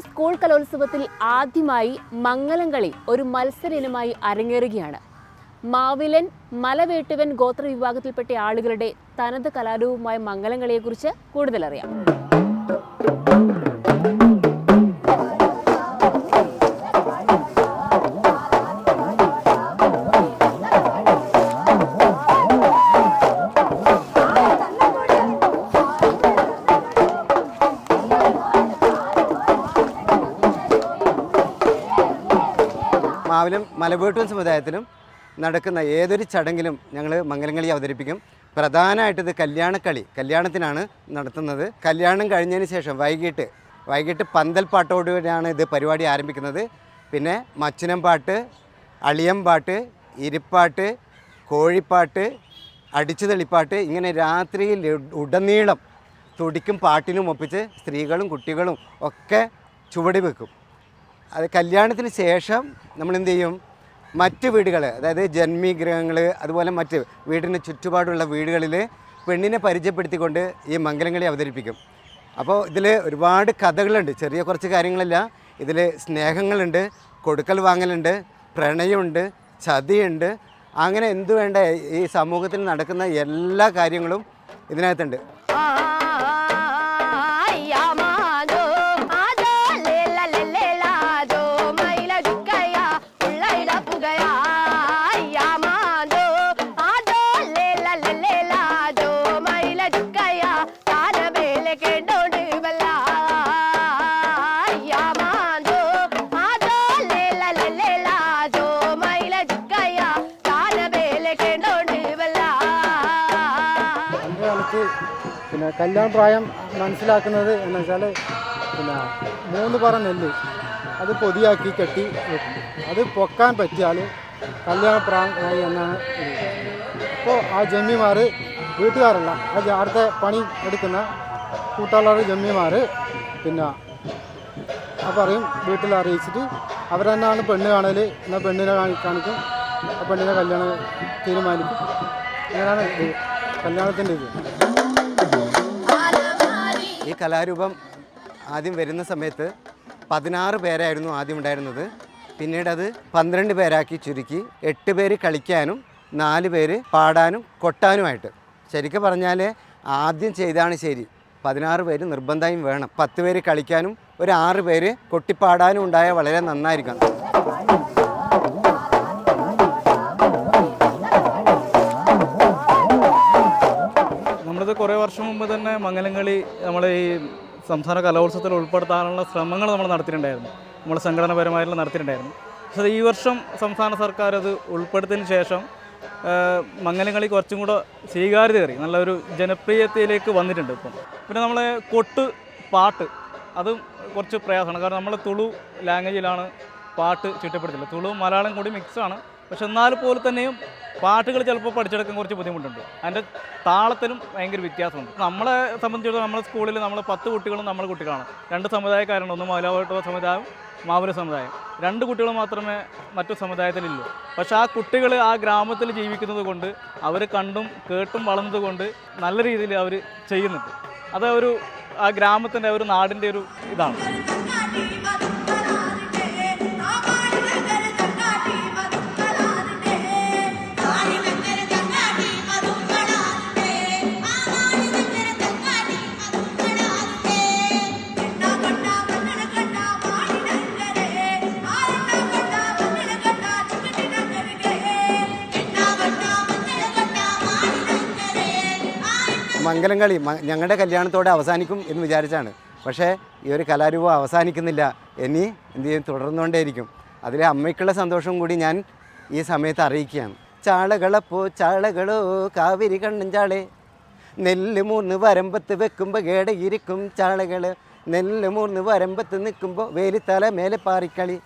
School കലോത്സവത്തിൽ ആദ്യമായി മംഗലം കളി ഒരു മത്സര ഇനമായി അരങ്ങേറുകയാണ്. മാവിലൻ മലവേട്ടുവൻ ഗോത്ര വിഭാഗത്തിൽപ്പെട്ട ആളുകളുടെ തനത് കലാരൂപമായ മംഗലം കളിയെക്കുറിച്ച് അറിയാം മാവിലും മലവേട്ടൂൻ സമുദായത്തിലും നടക്കുന്ന ഏതൊരു ചടങ്ങിലും ഞങ്ങൾ മംഗലങ്ങളി അവതരിപ്പിക്കും. പ്രധാനമായിട്ട് ഇത് കല്യാണക്കളി കല്യാണത്തിനാണ് നടത്തുന്നത്. കല്യാണം കഴിഞ്ഞതിന് ശേഷം വൈകിട്ട് വൈകിട്ട് പന്തൽ പാട്ടോടുകൂടിയാണ് ഇത് പരിപാടി ആരംഭിക്കുന്നത്. പിന്നെ മച്ചിനം പാട്ട് അളിയം പാട്ട് ഇരിപ്പാട്ട് കോഴിപ്പാട്ട് അടിച്ചുതളിപ്പാട്ട് ഇങ്ങനെ രാത്രിയിൽ ഉടനീളം തുടിക്കും പാട്ടിനും ഒപ്പിച്ച് സ്ത്രീകളും കുട്ടികളും ഒക്കെ ചുവടി വെക്കും. അത് കല്യാണത്തിന് ശേഷം നമ്മൾ എന്ത് ചെയ്യും? മറ്റ് വീടുകൾ അതായത് ജന്മിഗ്രഹങ്ങൾ അതുപോലെ മറ്റ് വീടിന് ചുറ്റുപാടുള്ള വീടുകളിൽ പെണ്ണിനെ പരിചയപ്പെടുത്തിക്കൊണ്ട് ഈ മംഗലങ്ങളെ അവതരിപ്പിക്കും. അപ്പോൾ ഇതിൽ ഒരുപാട് കഥകളുണ്ട് ചെറിയ കുറച്ച് കാര്യങ്ങളല്ല. ഇതിൽ സ്നേഹങ്ങളുണ്ട് കൊടുക്കൽ വാങ്ങലുണ്ട് പ്രണയമുണ്ട് ചതിയുണ്ട്. അങ്ങനെ എന്തു വേണ്ട ഈ സമൂഹത്തിൽ നടക്കുന്ന എല്ലാ കാര്യങ്ങളും ഇതിനകത്തുണ്ട്. ആയാമാജോ പിന്നെ കല്യാണ പ്രായം മനസ്സിലാക്കുന്നത് എന്ന് വെച്ചാൽ പിന്നെ മൂന്ന് പറ നെല്ല്. അത് പൊതിയാക്കി കെട്ടി അത് പൊക്കാൻ പറ്റിയാൽ കല്യാണ പ്രായമായി എന്നാണ് അപ്പോൾ ആ ജമ്മിമാർ വീട്ടുകാരല്ല ആ അടുത്ത പണി എടുക്കുന്ന കൂട്ടാളുടെ ജമ്മിമാർ പിന്നെ ആ പറയും വീട്ടിൽ അറിയിച്ചിട്ട് അവർ തന്നെയാണ് പെണ്ണ് കാണൽ എന്നാൽ പെണ്ണിനെ കാണി- കാണിക്കും. ആ പെണ്ണിനെ കല്യാണം തീരുമാനിക്കും. അങ്ങനെയാണ് ഇത് കല്യാണത്തിന്റെ ഇത്. ഈ കലാരൂപം ആദ്യം വരുന്ന സമയത്ത് പതിനാറ് പേരായിരുന്നു ആദ്യം ഉണ്ടായിരുന്നത്. പിന്നീട് അത് പന്ത്രണ്ട് പേരാക്കി ചുരുക്കി. എട്ട് പേര് കളിക്കാനും നാല് പേര് പാടാനും കൊട്ടാനുമായിട്ട്. ശരിക്കും പറഞ്ഞാൽ ആദ്യം ചെയ്താണ് ശരി. പതിനാറ് പേര് നിർബന്ധമായും വേണം. പത്ത് പേര് കളിക്കാനും ഒരു ആറ് പേര് കൊട്ടിപ്പാടാനും ഉണ്ടായാൽ വളരെ നന്നായിരിക്കും കുറേ വർഷം മുമ്പ് തന്നെ മംഗലംകളി നമ്മൾ ഈ സംസ്ഥാന കലോത്സവത്തിൽ ഉൾപ്പെടുത്താനുള്ള ശ്രമങ്ങൾ നമ്മൾ നടത്തിയിട്ടുണ്ടായിരുന്നു. നമ്മൾ സംഘടനാപരമായിട്ടുള്ള നടത്തിയിട്ടുണ്ടായിരുന്നു. പക്ഷേ ഈ വർഷം സംസ്ഥാന സർക്കാർ അത് ഉൾപ്പെടുത്തിയതിന് ശേഷം മംഗലംകളി കുറച്ചും കൂടെ സ്വീകാര്യത കയറി നല്ലൊരു ജനപ്രിയതയിലേക്ക് വന്നിട്ടുണ്ട് ഇപ്പം. പിന്നെ നമ്മളെ കൊട്ട് പാട്ട് അതും കുറച്ച് പ്രയാസമാണ്. കാരണം നമ്മൾ തുളു ലാംഗ്വേജിലാണ് പാട്ട് ചിട്ടപ്പെടുത്തില്ല തുളു മലയാളം കൂടി മിക്സാണ് പക്ഷെ എന്നാൽ പോലെ തന്നെയും പാട്ടുകൾ ചിലപ്പോൾ പഠിച്ചെടുക്കാൻ കുറച്ച് ബുദ്ധിമുട്ടുണ്ട്. അതിന്റെ താളത്തിനും ഭയങ്കര വ്യത്യാസമുണ്ട്. നമ്മളെ സംബന്ധിച്ചിടത്തോളം നമ്മുടെ സ്കൂളിൽ നമ്മൾ പത്ത് കുട്ടികളും നമ്മൾ കുട്ടികളാണ്. രണ്ട് സമുദായക്കാരുണ്ട്. ഒന്ന് മലയാള സമുദായം മാവൂര സമുദായം. രണ്ട് കുട്ടികൾ മാത്രമേ മറ്റു സമുദായത്തിലുള്ളൂ പക്ഷെ ആ കുട്ടികൾ ആ ഗ്രാമത്തിൽ ജീവിക്കുന്നത് കൊണ്ട് അവർ കണ്ടും കേട്ടും വളർന്നതുകൊണ്ട് നല്ല രീതിയിൽ അവർ ചെയ്യുന്നുണ്ട്. അത് ഒരു ആ ഗ്രാമത്തിന്റെ ഒരു നാടിന്റെ ഒരു ഇതാണ്. മംഗലം കളി ഞങ്ങളുടെ കല്യാണത്തോടെ അവസാനിക്കും എന്ന് വിചാരിച്ചാണ്. പക്ഷേ ഈ ഒരു കലാരൂപം അവസാനിക്കുന്നില്ല. ഇനി എന്ത് ചെയ്യും? തുടർന്നുകൊണ്ടേയിരിക്കും. അതിലെ അമ്മയ്ക്കുള്ള സന്തോഷം കൂടി ഞാൻ ഈ സമയത്ത് അറിയിക്കുകയാണ്. ചാളകളപ്പോ ചാളകളോ കാവിരി കണ്ണൻ ചാളെ. നെല്ല് മൂന്ന് വരമ്പത്ത് വെക്കുമ്പോൾ കേടയിരിക്കും ചാളകൾ നെല്ല് മൂന്ന് വരമ്പത്ത് നിൽക്കുമ്പോൾ വേലിത്തല മേലെ പാറിക്കളി.